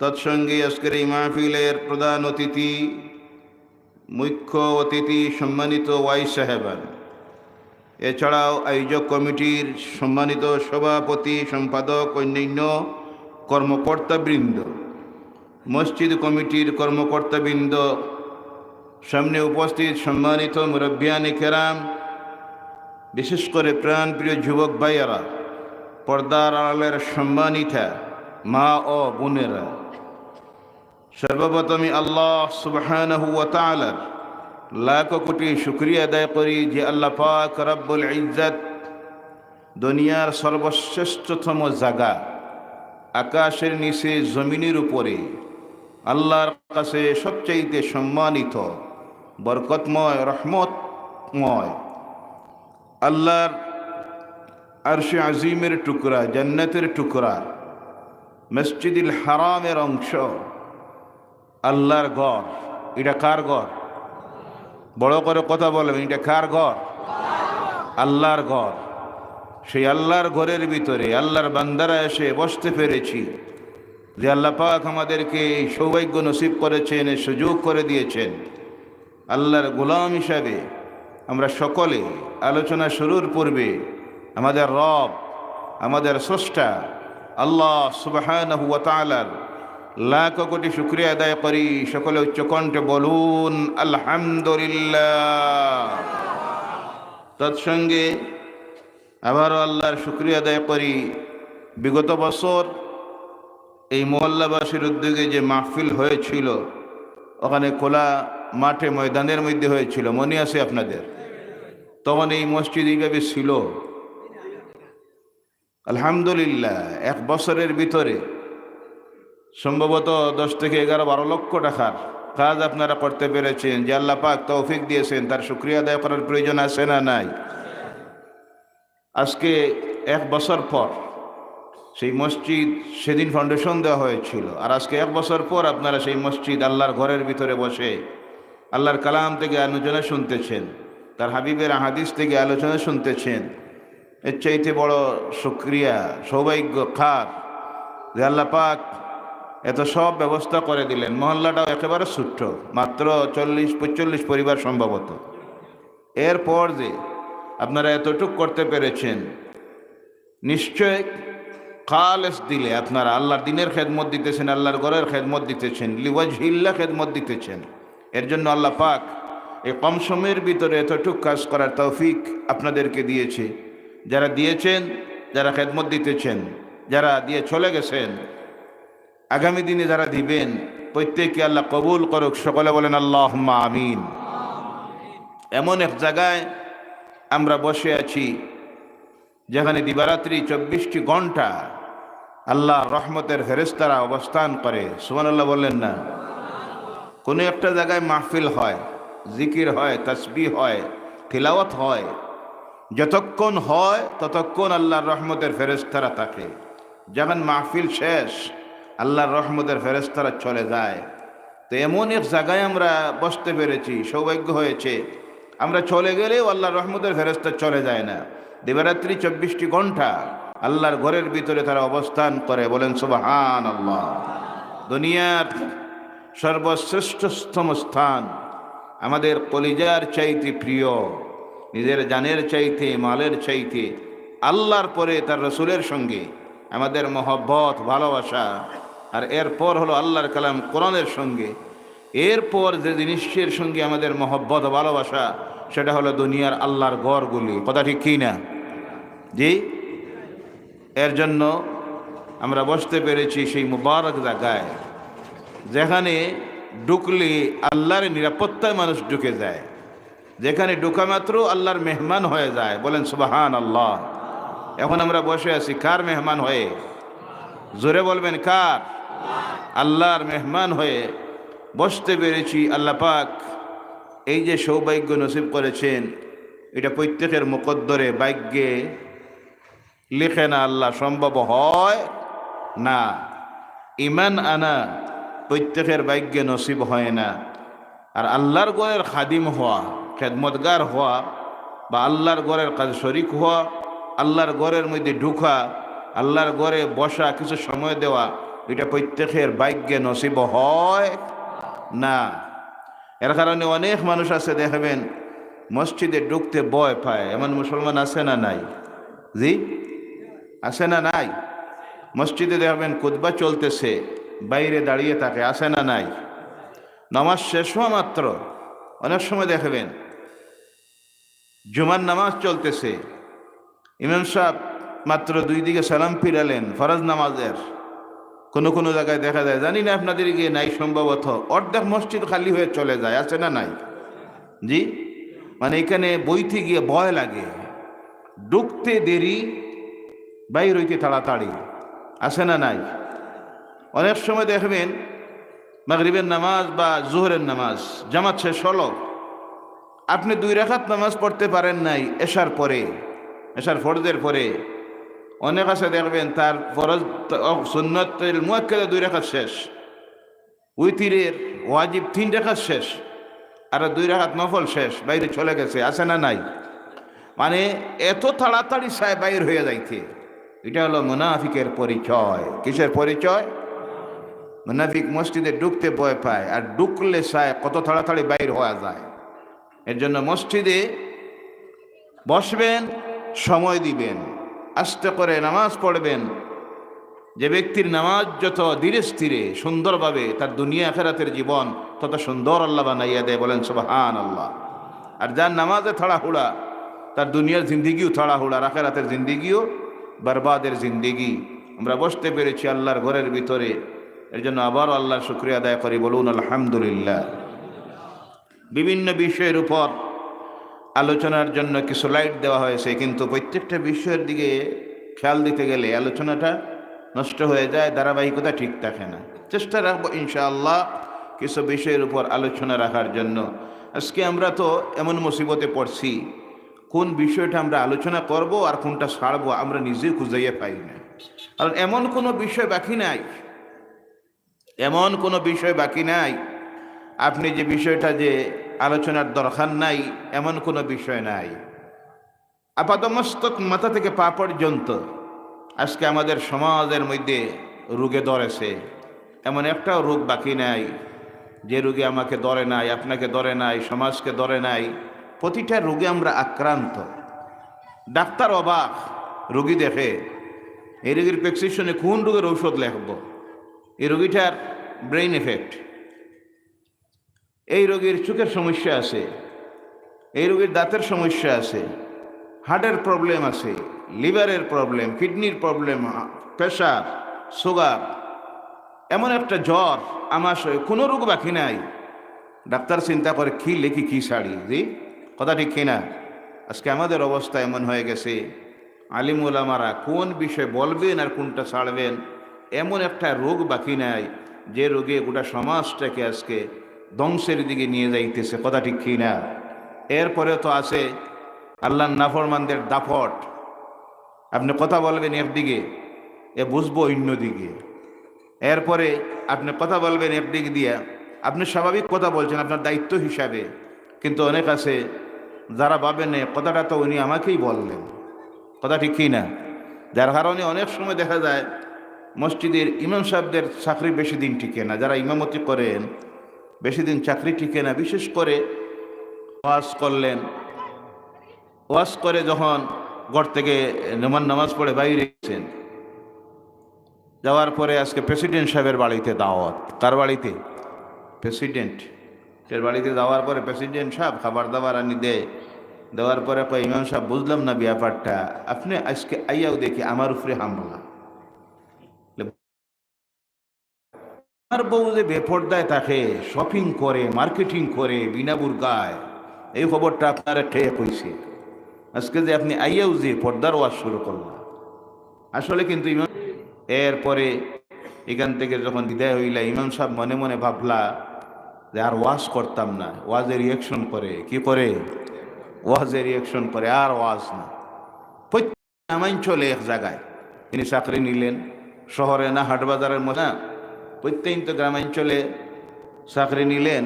তৎসঙ্গে আজকের এই মাহফিলের প্রধান অতিথি, মুখ্য অতিথি সম্মানিত ওয়াই সাহেবান। এছাড়াও আয়োজক কমিটির সম্মানিত সভাপতি, সম্পাদক, অন্যান্য কর্মকর্তাবৃন্দ, মসজিদ কমিটির কর্মকর্তাবৃন্দ, সামনে উপস্থিত সম্মানিত মুরব্বিয়ানি কেরাম, বিশেষ করে প্রাণপ্রিয় যুবক ভাইয়ারা, পর্দার আড়ালের সম্মানিতা মা ও বোনেরা। সর্বপ্রথমে আল্লাহ তাআলার লাখ কোটি শুক্রিয়া আদায় করি যে আল্লাহ পাক রব্বুল ইজ্জত দুনিয়ার সর্বশ্রেষ্ঠতম জায়গা আকাশের নিচে জমিনের উপরে আল্লাহর কাছে সবচাইতে সম্মানিত, বরকতময়, রহমতময় আল্লাহর আরশে আজিমের টুকরা, জান্নাতের টুকরা, মসজিদুল হারামের অংশ। আল্লাহর ঘর। এটা কার ঘর? বড় করে কথা বলবেন, এটা কার ঘর? আল্লাহর ঘর। সেই আল্লাহর ঘরের ভিতরে আল্লাহর বান্দারা এসে বসতে পেরেছি। যে আল্লাহ পাক আমাদেরকে এই সৌভাগ্য নসিব করেছেন এই সুযোগ করে দিয়েছেন। আল্লাহর গোলাম হিসাবে আমরা সকলে আলোচনা শুরুর পূর্বে আমাদের রব, আমাদের স্রষ্টা, আল্লাহ সুবাহানহু ওয়া তাআলার লাখ কোটি শুক্রিয়া আদায় করি। সকলে উচ্চকণ্ঠে বলুন, আলহামদুলিল্লাহ। তৎসঙ্গে আবারও আল্লাহর শুক্রিয়া আদায় করি। বিগত বছর এই মোহল্লাবাসীর উদ্যোগে যে মাহফিল হয়েছিল, ওখানে খোলা মাঠে ময়দানের মধ্যে হয়েছিল। মনে আছে আপনাদের? তখন এই মসজিদ এইভাবে ছিল। আলহামদুলিল্লাহ, এক বছরের ভিতরে সম্ভবত দশ থেকে এগারো, বারো লক্ষ টাকার কাজ আপনারা করতে পেরেছেন। যে আল্লাহ পাক তৌফিক দিয়েছেন, তার শুক্রিয়া আদায় করার প্রয়োজন আছে না নাই? আজকে এক বছর পর সেই মসজিদ সেদিন ফাউন্ডেশন দেওয়া হয়েছিল। আর আজকে এক বছর পর আপনারা সেই মসজিদ আল্লাহর ঘরের ভিতরে বসে আল্লাহর কালাম থেকে আলোচনা শুনতেছেন, তার হাবিবের হাদিস থেকে আলোচনা শুনতেছেন। এর চাইতে বড় সুক্রিয়া সৌভাগ্য খার যে আল্লাহ পাক এত সব ব্যবস্থা করে দিলেন। মহল্লাটাও একেবারে ছোট্ট মাত্র চল্লিশ, পঁয়চল্লিশ পরিবার সম্ভবত। এরপর যে আপনারা এতটুক করতে পেরেছেন, নিশ্চয় খালেস দিলে আপনারা আল্লাহর দিনের খেদমত দিতেছেন, আল্লাহর ঘরের খেদমত দিতেছেন লিওয়াজ হিল্লা খেদমত দিতেছেন। এর জন্য আল্লাহ পাক এই কম সময়ের ভিতরে এতটুক কাজ করার তৌফিক আপনাদেরকে দিয়েছে। যারা দিয়েছেন, যারা খেদমত দিতেছেন, যারা দিয়ে চলে গেছেন আগামী দিনে যারা দিবেন, প্রত্যেককে আল্লাহ কবুল করুক, সকলে বলেন আল্লাহ আমিন। এমন এক জায়গায় আমরা বসে আছি, যেখানে দিবারাত্রি চব্বিশটি ঘণ্টা আল্লাহ রহমতের ফেরেস্তারা অবস্থান করে। সুমান আল্লাহ বললেন না। কোনো একটা জায়গায় মাহফিল হয়, জিকির হয় তসবি হয়, তিলাওয়াত হয়। যতক্ষণ হয়, ততক্ষণ আল্লাহর রহমতের ফেরেস্তারা থাকে। যখন মাহফিল শেষ আল্লাহর রহমতের ফেরেস্তারা চলে যায়। তো এমন এক জায়গায় আমরা বসতে পেরেছি, সৌভাগ্য হয়েছে। আমরা চলে গেলেও আল্লাহর রহমতের ফেরেস্তা চলে যায় না। দিবারাত্রি চব্বিশটি ঘণ্টা আল্লাহর ঘরের ভিতরে তারা অবস্থান করে, বলেন সুবাহান আল্লাহ দুনিয়ার সর্বশ্রেষ্ঠতম স্থান, আমাদের কলিজার চাইতে প্রিয়, নিজের জানের চাইতে, মালের চাইতে, আল্লাহর পরে তার রসুলের সঙ্গে। আমাদের মহব্বত, ভালোবাসা আর এরপর হলো আল্লাহর কালাম কোরআনের সঙ্গে। এরপর যে জিনিসের সঙ্গে আমাদের মহব্বত ভালোবাসা, সেটা হলো দুনিয়ার আল্লাহর গড়গুলি। কথা ঠিক কি না? জি? এর জন্য আমরা বসতে পেরেছি সেই মুবারক জায়গায়, যেখানে ঢুকলে আল্লাহর নিরাপত্তায় মানুষ ঢুকে যায়। যেখানে ঢুকা মাত্র আল্লাহর মেহমান হয়ে যায়। বলেন সুবাহান আল্লাহ এখন আমরা বসে আছি, কার মেহমান হয়ে? জোরে বলবেন, কার? আল্লাহর মেহমান হয়ে বসতে পেরেছি আল্লাহ পাক। এই যে সৌভাগ্য নসিব করেছেন, এটা প্রত্যেকের মুকদ্দরে ভাগ্যে লিখে না আল্লাহ সম্ভব হয় না। ইমান আনা প্রত্যেকের ভাগ্যে নসিব হয় না। আর আল্লাহর গড়ের খাদিম হওয়া, খেদমতগার হওয়া বা আল্লাহর গড়ের কাজ শরিক হওয়া, আল্লাহর গড়ের মধ্যে ঢুকা, আল্লাহর গড়ে বসা, কিছু সময় দেওয়া এটা প্রত্যেকের ভাগ্যে নসিব হয় না। এর কারণে অনেক মানুষ আছে, দেখবেন, মসজিদে ঢুকতে ভয় পায়। এমন মুসলমান আছে না নাই? জি? আছে না নাই? মসজিদে দেখবেন কুদবা চলতেছে, বাইরে দাঁড়িয়ে থাকে, আছে না নাই? নামাজ শেষ হওয়া মাত্র। অনেক সময় দেখবেন, জুমার নামাজ চলতেছে। ইমাম সাহেব মাত্র দুই দিকে সালাম ফিরালেন, ফরজ নামাজের। কোনো কোনো জায়গায় দেখা যায়, জানি না আপনাদের গিয়ে নাই সম্ভবত, অর্ধেক মসজিদ খালি হয়ে চলে যায়, আছে না নাই? জি? মানে এখানে বইতে গিয়ে ভয় লাগে। ঢুকতে দেরি, বাইর হইতে তাড়াতাড়ি, আছে না নাই? অনেক সময় দেখবেন, মাগরিবের নামাজ বা জোহরের নামাজ, জামাত শেষ হলো, আপনি দুই রেখাত নামাজ পড়তে পারেন নাই এসার পরে, এশার ফরজের পরে অনেক আছে দেখবেন, তার ফরজ সুন্নত মুয়াক্কেদে দুই রেখাত শেষ। উইতিরের ওয়াজিব তিন রেখাত শেষ। আর দুই রেখাত নফল শেষ, বাইরে চলে গেছে, আছে না নাই? মানে এত তাড়াতাড়ি সায় বাইর হয়ে যাইতে। এটা হলো মুনাফিকের পরিচয়। কিসের পরিচয়? মুনাফিক মসজিদে ঢুকতে ভয় পায়, আর ঢুকলে সায় কত তাড়াতাড়ি বাইর হওয়া যায়। এর জন্য মসজিদে বসবেন, সময় দিবেন। আস্তে করে নামাজ পড়বেন। যে ব্যক্তির নামাজ যত ধীরে স্থিরে, সুন্দরভাবে তার দুনিয়া আখেরাতের জীবন তত সুন্দর আল্লাহ বানাইয়া দেয় বলেন সুবাহান আল্লাহ আর যার নামাজে থাড়াহুড়া, তার দুনিয়ার জিন্দিগিও থাড়াহুড়া আখেরাতের জিন্দিগিও বরবাদের জিন্দিগি। আমরা বসতে পেরেছি আল্লাহর ঘরের ভিতরে। এর জন্য আবারও আল্লাহর শুক্রিয়া আদায় করি, বলুন, আলহামদুলিল্লাহ। বিভিন্ন বিষয়ের উপর আলোচনার জন্য কিছু লাইট দেওয়া হয়েছে, কিন্তু প্রত্যেকটা বিষয়ের দিকে খেয়াল দিতে গেলে আলোচনাটা নষ্ট হয়ে যায়, ধারাবাহিকতা ঠিক থাকে না। চেষ্টা রাখব ইনশাআল্লাহ কিছু বিষয়ের উপর আলোচনা রাখার জন্য। আজকে আমরা তো এমন মুসিবতে পড়ছি, কোন বিষয়টা আমরা আলোচনা করব আর কোনটা ছাড়বো আমরা নিজে খুঁজাইয়া পাই না। কারণ এমন কোনো বিষয় বাকি নাই, এমন কোনো বিষয় বাকি নাই, আপনি যে বিষয়টা যে আলোচনার দরকার নাই, এমন কোনো বিষয় নাই। আপাতমস্তক মাথা থেকে পা পর্যন্ত আজকে আমাদের সমাজের মধ্যে রোগে ধরেছে। এমন একটাও রোগ বাকি নাই, যে রোগে আমাকে ধরে নাই, আপনাকে ধরে নাই, সমাজকে ধরে নাই। প্রতিটা রোগে আমরা আক্রান্ত। ডাক্তার অবাক, রোগী দেখে, এই রোগীর প্রেসক্রিপশনে কোন রোগের ঔষধ লেখব? এই রোগীটার ব্রেইন এফেক্ট। এই রোগীর চোখের সমস্যা আছে, এই রোগীর দাঁতের সমস্যা আছে, হার্টের প্রবলেম আছে, লিভারের প্রবলেম, কিডনির প্রবলেম প্রেশার, সুগার, এমন একটা জ্বর আমাশয় কোনো রোগ বাকি নাই। ডাক্তার চিন্তা করে, কি লেখি, কি শাড়ি, জি? কথা ঠিক কিনা? আজকে আমাদের অবস্থা এমন হয়ে গেছে আলিম ওলামারা কোন বিষয় বলবেন আর কোনটা ছাড়বেন? এমন একটা রোগ বাকি নাই, যে রোগে গোটা সমাজটাকে আজকে ধ্বংসের দিকে নিয়ে যাইতেছে, কথা ঠিক কি না? এরপরে তো আছে আল্লাহ নাফরমানদের দাফট। আপনি কথা বলবেন একদিকে, এ বুঝব অন্য দিকে। এরপরে আপনি কথা বলবেন একদিক দিয়া, আপনি স্বাভাবিক কথা বলছেন, আপনার দায়িত্ব হিসাবে। কিন্তু অনেক আছে যারা ভাবেন কথাটা তো উনি আমাকেই বললেন। কথা ঠিক কি না? যার কারণে অনেক সময় দেখা যায়, মসজিদের ইমাম সাহেবদের চাকরি বেশি দিন টিকে না, যারা ইমামতি করেন বেশি দিন চাকরি টিকে না, বিশেষ করে ওয়াজ করলেন। ওয়াজ করে যখন ঘর থেকে নমান নামাজ পড়ে বাইরে গেছেন, যাওয়ার পরে আজকে প্রেসিডেন্ট সাহেবের বাড়িতে দাওয়াত। কার বাড়িতে? প্রেসিডেন্ট। এর বাড়িতে যাওয়ার পরে প্রেসিডেন্ট সাহেব খাবার দাবার আনি দেয়। দেওয়ার পরে কয়, ইমাম সাহেব, বুঝলাম না ব্যাপারটা আপনি আজকে আইয়াও দেখি, আমার উপরে হামলা। আমার বউ যে বেপর্দায় থাকে শপিং করে মার্কেটিং করে, বিনা বুর্গায়, এই খবরটা আপনারা খেয়ে কইছে আজকে যে আপনি আইয়াও যে পর্দার ওয়াজ শুরু করলেন। আসলে কিন্তু ইমাম এরপরে এখান থেকে যখন বিদায় হইলা, ইমাম সাহেব মনে মনে ভাবলা যে আর ওয়াজ করতাম না, ওয়াজে রিয়াকশন করে, কি করে? ওয়াজে রিয়াকশন করে, আর ওয়াজ না। প্রত্যেক চলে এক জায়গায়। তিনি চাকরি নিলেন, শহরে না হাটবাজারের মধ্যে না প্রত্যেক তো গ্রামাঞ্চলে চাকরি নিলেন